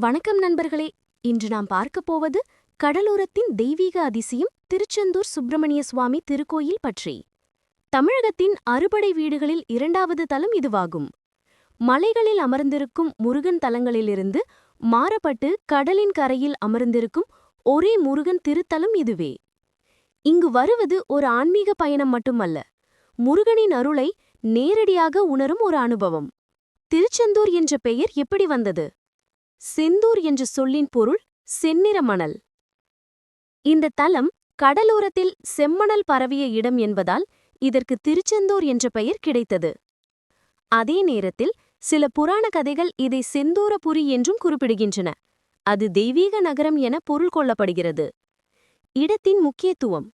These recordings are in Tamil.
வணக்கம் நண்பர்களே. இன்று நாம் பார்க்கப் போவது கடலோரத்தின் தெய்வீக அதிசயம் திருச்செந்தூர் சுப்பிரமணிய சுவாமி திருக்கோயில் பற்றி. தமிழகத்தின் அறுபடை வீடுகளில் இரண்டாவது தலம் இதுவாகும். மலைகளில் அமர்ந்திருக்கும் முருகன் தலங்களிலிருந்து மாறப்பட்டு கடலின் கரையில் அமர்ந்திருக்கும் ஒரே முருகன் திருத்தலம் இதுவே. இங்கு வருவது ஒரு ஆன்மீக பயணம் மட்டுமல்ல. முருகனின் அருளை நேரடியாக உணரும் ஒரு அனுபவம். திருச்செந்தூர் என்ற பெயர் எப்படி வந்தது? செந்தூர் என்ற சொல்லின் பொருள் செந்நிற மணல். இந்த தலம் கடலோரத்தில் செம்மணல் பரவிய இடம் என்பதால் இதற்கு திருச்செந்தூர் என்ற பெயர் கிடைத்தது. அதே நேரத்தில் சில புராண கதைகள் இதை செந்தூரபுரி என்றும் குறிப்பிடுகின்றன. அது தெய்வீக நகரம் என பொருள் கொள்ளப்படுகிறது. இடத்தின் முக்கியத்துவம்.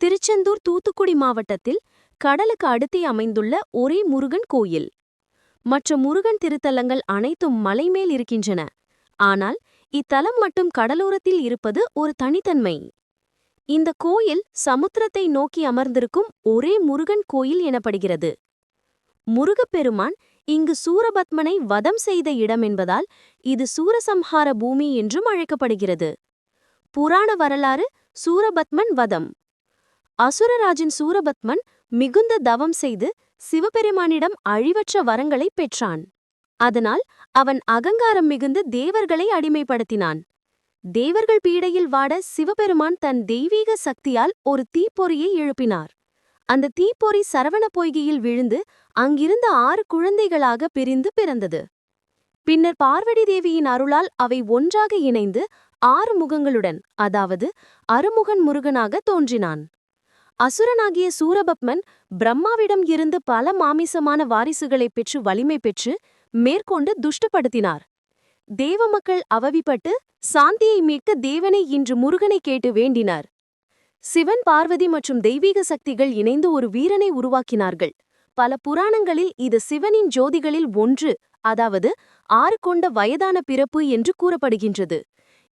திருச்செந்தூர் தூத்துக்குடி மாவட்டத்தில் கடலுக்கு அடுத்தே அமைந்துள்ள ஒரே முருகன் கோயில். மற்ற முருகன் திருத்தலங்கள் அனைத்தும் மலைமேல் இருக்கின்றன. ஆனால் இத்தலம் மட்டும் கடலோரத்தில் இருப்பது ஒரு தனித்தன்மை. இந்த கோயில் சமுத்திரத்தை நோக்கி அமர்ந்திருக்கும் ஒரே முருகன் கோயில் எனப்படுகிறது. முருகப்பெருமான் இங்கு சூரபத்மனை வதம் செய்த இடம் என்பதால் இது சூரசம்ஹார பூமி என்றும் அழைக்கப்படுகிறது. புராண வரலாறு சூரபத்மன் வதம். அசுரராஜன் சூரபத்மன் மிகுந்த தவம் செய்து சிவபெருமானிடம் அழிவற்ற வரங்களை பெற்றான். அதனால் அவன் அகங்காரம் மிகுந்து தேவர்களை அடிமைப்படுத்தினான். தேவர்கள் பீடையில் வாட சிவபெருமான் தன் தெய்வீக சக்தியால் ஒரு தீப்பொறியை எழுப்பினார். அந்த தீப்பொறி சரவண பொய்கையில் விழுந்து அங்கிருந்த ஆறு குழந்தைகளாக பிரிந்து பிறந்தது. பின்னர் பார்வதி தேவியின் அருளால் அவை ஒன்றாக இணைந்து ஆறு முகங்களுடன் அதாவது அருமுகன் முருகனாக தோன்றினான். அசுரனாகிய சூரபத்மன் பிரம்மாவிடம் இருந்து பல மாமிசமான வாரிசுகளைப் பெற்று வலிமை பெற்று மேற்கொண்டு துஷ்டப்படுத்தினார். தேவ மக்கள் அவவிப்பட்டு சாந்தியை மீட்க தேவனை இன்று முருகனை கேட்டு வேண்டினார். சிவன் பார்வதி மற்றும் தெய்வீக சக்திகள் இணைந்து ஒரு வீரனை உருவாக்கினார்கள். பல புராணங்களில் இது சிவனின் ஜோதிகளில் ஒன்று அதாவது ஆறு கொண்ட வயதான பிறப்பு என்று கூறப்படுகின்றது.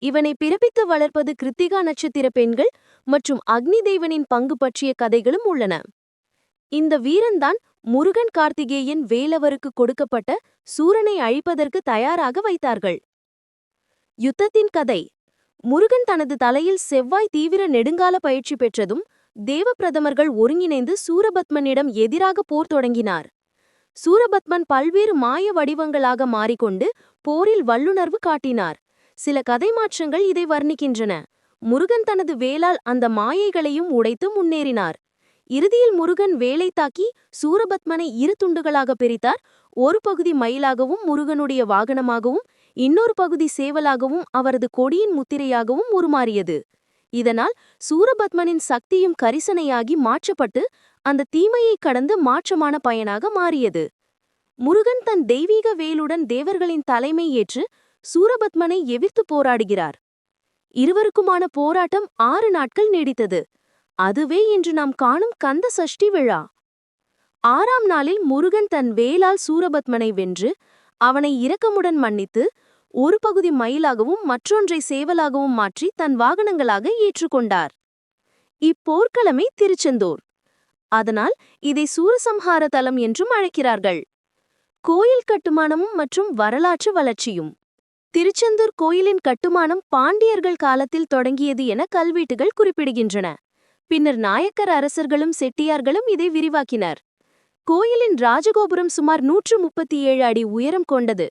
இவனை பிறப்பித்து வளர்ப்பது கிருத்திகா நட்சத்திர பெண்கள் மற்றும் அக்னி தேவனின் பங்கு பற்றிய கதைகளும் உள்ளன. இந்த வீரன்தான் முருகன் கார்த்திகேயன் வேலவருக்கு கொடுக்கப்பட்ட சூரனை அழிப்பதற்கு தயாராக வைத்தார்கள். யுத்தத்தின் கதை. முருகன் தனது தலையில் செவ்வாய் தீவிர நெடுங்கால பயிற்சி பெற்றதும் தேவ பிரதமர்கள் ஒருங்கிணைந்து சூரபத்மனிடம் எதிராக போர் தொடங்கினார். சூரபத்மன் பல்வேறு மாய வடிவங்களாக மாறிக்கொண்டு போரில் வல்லுணர்வு காட்டினார். சில கதை மாற்றங்கள் இதை வர்ணிக்கின்றன. முருகன் தனது வேளால் அந்த மாயைகளையும் உடைத்து முன்னேறினார். இறுதியில் முருகன் வேலை தாக்கி சூரபத்மனை இரு துண்டுகளாக பிரித்தார். ஒரு பகுதி மயிலாகவும் முருகனுடைய வாகனமாகவும் இன்னொரு பகுதி சேவலாகவும் அவரது கொடியின் முத்திரையாகவும் உருமாறியது. இதனால் சூரபத்மனின் சக்தியும் கரிசனையாகி மாற்றப்பட்டு அந்த தீமையை கடந்து மாற்றமான பயனாக மாறியது. முருகன் தன் தெய்வீக வேலுடன் தேவர்களின் தலைமை ஏற்று சூரபத்மனை எதிர்த்து போராடுகிறார். இருவருக்குமான போராட்டம் ஆறு நாட்கள் நீடித்தது. அதுவே இன்று நாம் காணும் கந்த சஷ்டி விழா. ஆறாம் நாளில் முருகன் தன் வேலால் சூரபத்மனை வென்று அவனை இரக்கமுடன் மன்னித்து ஒரு பகுதி மயிலாகவும் மற்றொன்றை சேவலாகவும் மாற்றி தன் வாகனங்களாக ஏற்றுக்கொண்டார். இப்போர்க்களமே திருச்செந்தூர். அதனால் இதை சூரசம்ஹார தலம் என்றும் அழைக்கிறார்கள். கோயில் கட்டுமானமும் மற்றும் வரலாற்று வளர்ச்சியும். திருச்செந்தூர் கோயிலின் கட்டுமானம் பாண்டியர்கள் காலத்தில் தொடங்கியது என கல்வீட்டுகள் குறிப்பிடுகின்றன. பின்னர் நாயக்கர் அரசர்களும் செட்டியார்களும் இதை விரிவாக்கினர். கோயிலின் ராஜகோபுரம் சுமார் நூற்று முப்பத்தி ஏழு அடி உயரம் கொண்டது.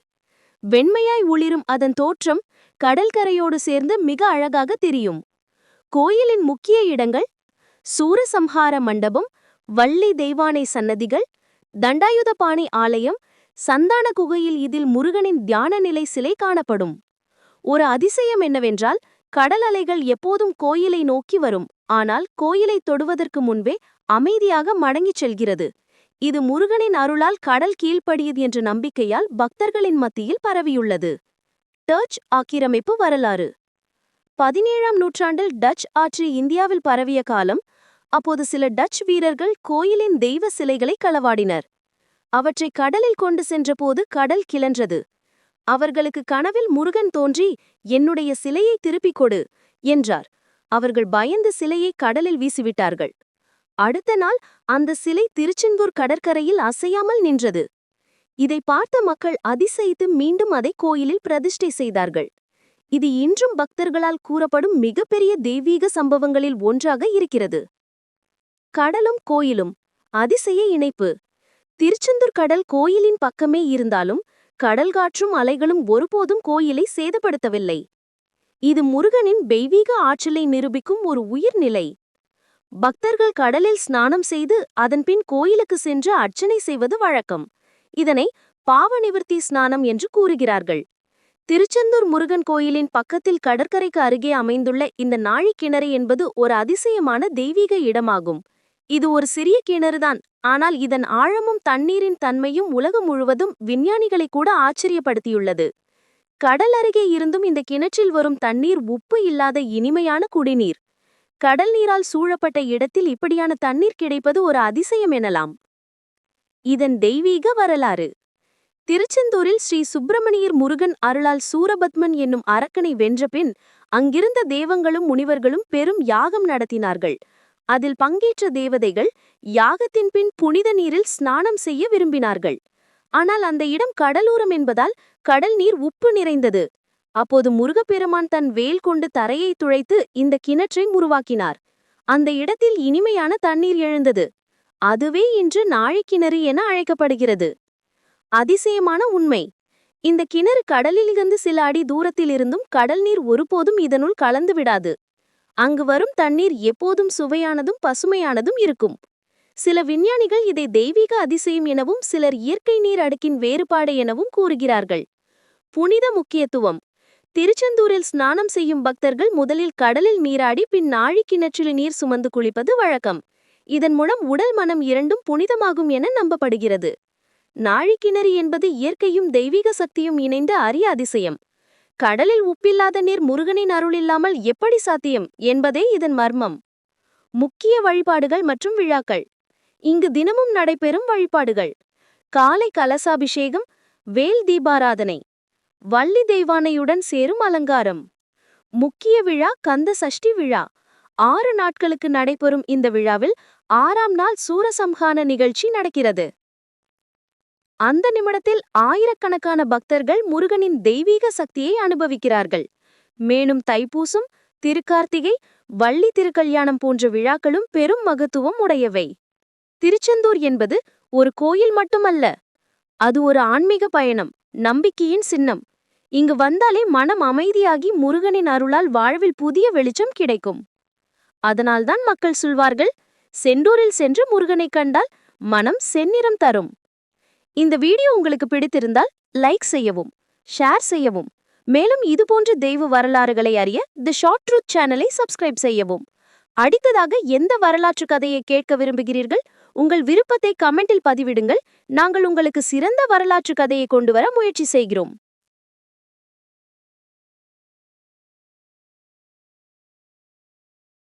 வெண்மையாய் ஒளிரும் அதன் தோற்றம் கடல்கரையோடு சேர்ந்து மிக அழகாக தெரியும். கோயிலின் முக்கிய இடங்கள் சூரசம்ஹார மண்டபம் வள்ளி தெய்வானை சன்னதிகள் தண்டாயுதபாணி ஆலயம் சந்தான குகையில் இதில் முருகனின் தியான நிலை சிலை காணப்படும். ஒரு அதிசயம் என்னவென்றால் கடல் அலைகள் எப்போதும் கோயிலை நோக்கி வரும். ஆனால் கோயிலை தொடுவதற்கு முன்பே அமைதியாக மடங்கிச் செல்கிறது. இது முருகனின் அருளால் கடல் கீழ்ப்படியது என்ற நம்பிக்கையால் பக்தர்களின் மத்தியில் பரவியுள்ளது. டச் ஆக்கிரமிப்பு வரலாறு. பதினேழாம் நூற்றாண்டில் டச் ஆட்சி இந்தியாவில் பரவிய காலம் அப்போது சில டச் வீரர்கள் கோயிலின் தெய்வ சிலைகளை களவாடினர். அவற்றை கடலில் கொண்டு சென்றபோது கடல் கிளன்றது. அவர்களுக்கு கனவில் முருகன் தோன்றி என்னுடைய சிலையை திருப்பிக் கொடு என்றார். அவர்கள் பயந்து சிலையை கடலில் வீசிவிட்டார்கள். அடுத்த நாள் அந்த சிலை திருச்செந்தூர் கடற்கரையில் அசையாமல் நின்றது. இதை பார்த்த மக்கள் அதிசயித்து மீண்டும் அதை கோயிலில் பிரதிஷ்டை செய்தார்கள். இது இன்றும் பக்தர்களால் கூறப்படும் மிகப்பெரிய தெய்வீக சம்பவங்களில் ஒன்றாக இருக்கிறது. கடலும் கோயிலும். அதிசய இணைப்பு. திருச்செந்தூர் கடல் கோயிலின் பக்கமே இருந்தாலும் கடல் காற்றும் அலைகளும் ஒருபோதும் கோயிலை சேதப்படுத்தவில்லை. இது முருகனின் தெய்வீக ஆற்றலை நிரூபிக்கும் ஒரு உயிர்நிலை. பக்தர்கள் கடலில் ஸ்நானம் செய்து அதன்பின் கோயிலுக்கு சென்று அர்ச்சனை செய்வது வழக்கம். இதனை பாவ நிவர்த்தி ஸ்நானம் என்று கூறுகிறார்கள். திருச்செந்தூர் முருகன் கோயிலின் பக்கத்தில் கடற்கரைக்கு அருகே அமைந்துள்ள இந்த நாழிக்கிணறு என்பது ஒரு அதிசயமான தெய்வீக இடமாகும். இது ஒரு சிறிய கிணறுதான் ஆனால் இதன் ஆழமும் தண்ணீரின் தன்மையும் உலகம் முழுவதும் விஞ்ஞானிகளை கூட ஆச்சரியப்படுத்தியுள்ளது. கடல் அருகே இருந்தும் இந்த கிணற்றில் வரும் தண்ணீர் உப்பு இல்லாத இனிமையான குடிநீர். கடல் நீரால் சூழப்பட்ட இடத்தில் இப்படியான தண்ணீர் கிடைப்பது ஒரு அதிசயம் எனலாம். இதன் தெய்வீக வரலாறு. திருச்செந்தூரில் ஸ்ரீ சுப்பிரமணியர் முருகன் அருளால் சூரபத்மன் என்னும் அரக்கனை வென்றபின் அங்கிருந்த தேவங்களும் முனிவர்களும் பெரும் யாகம் நடத்தினார்கள். அதில் பங்கேற்ற தேவதைகள் யாகத்தின் பின் புனித நீரில் ஸ்நானம் செய்ய விரும்பினார்கள். ஆனால் அந்த இடம் கடலோரம் என்பதால் கடல் நீர் உப்பு நிறைந்தது. அப்போது முருகப்பெருமான் தன் வேல் கொண்டு தரையை துளைத்து இந்த கிணற்றை உருவாக்கினார். அந்த இடத்தில் இனிமையான தண்ணீர் எழுந்தது. அதுவே இன்று நாழிக்கிணறு என அழைக்கப்படுகிறது. அதிசயமான உண்மை. இந்த கிணறு கடலிலிருந்து சில அடி தூரத்தில் இருந்தும் கடல் நீர் ஒருபோதும் இதனுள் கலந்து விடாது. அங்கு வரும் தண்ணீர் எப்போதும் சுவையானதும் பசுமையானதும் இருக்கும். சில விஞ்ஞானிகள் இதை தெய்வீக அதிசயம் எனவும் சிலர் இயற்கை நீர் அடுக்கின் வேறுபாடு எனவும் கூறுகிறார்கள். புனித முக்கியத்துவம். திருச்செந்தூரில் ஸ்நானம் செய்யும் பக்தர்கள் முதலில் கடலில் நீராடி பின் நாழி கிணற்றில் நீர் சுமந்து குளிப்பது வழக்கம். இதன் மூலம் உடல் மனம் இரண்டும் புனிதமாகும் என நம்பப்படுகிறது. நாழிக்கிணறு என்பது இயற்கையும் தெய்வீக சக்தியும் இணைந்த அரிய அதிசயம். கடலில் உப்பில்லாத நீர் முருகனின் அருள் இல்லாமல் எப்படி சாத்தியம் என்பதே இதன் மர்மம். முக்கிய வழிபாடுகள் மற்றும் விழாக்கள். இங்கு தினமும் நடைபெறும் வழிபாடுகள். காலை கலசாபிஷேகம் வேல் தீபாராதனை வள்ளி தெய்வானையுடன் சேரும் அலங்காரம். முக்கிய விழா கந்த சஷ்டி விழா. ஆறு நாட்களுக்கு நடைபெறும் இந்த விழாவில் ஆறாம் நாள் சூரசம்ஹான நிகழ்ச்சி நடக்கிறது. அந்த நிமிடத்தில் ஆயிரக்கணக்கான பக்தர்கள் முருகனின் தெய்வீக சக்தியை அனுபவிக்கிறார்கள். மேலும் தைப்பூசம் திருக்கார்த்திகை வள்ளி திருக்கல்யாணம் போன்ற விழாக்களும் பெரும் மகத்துவம் உடையவை. திருச்செந்தூர் என்பது ஒரு கோயில் மட்டுமல்ல. அது ஒரு ஆன்மீக பயணம் நம்பிக்கையின் சின்னம். இங்கு வந்தாலே மனம் அமைதியாகி முருகனின் அருளால் வாழ்வில் புதிய வெளிச்சம் கிடைக்கும். அதனால்தான் மக்கள் சொல்வார்கள் செண்டூரில் சென்று முருகனைக் கண்டால் மனம் செந்நிறம் தரும். இந்த வீடியோ உங்களுக்கு பிடித்திருந்தால் லைக் செய்யவும் ஷேர் செய்யவும். மேலும் இதுபோன்ற தெய்வ வரலாறுகளை அறிய தி ஷார்ட் ட்ரூத் சேனலை சப்ஸ்கிரைப் செய்யவும். அடுத்ததாக எந்த வரலாற்று கதையை கேட்க விரும்புகிறீர்கள்? உங்கள் விருப்பத்தை கமெண்டில் பதிவிடுங்கள். நாங்கள் உங்களுக்கு சிறந்த வரலாற்று கதையை கொண்டு வர முயற்சி செய்கிறோம்.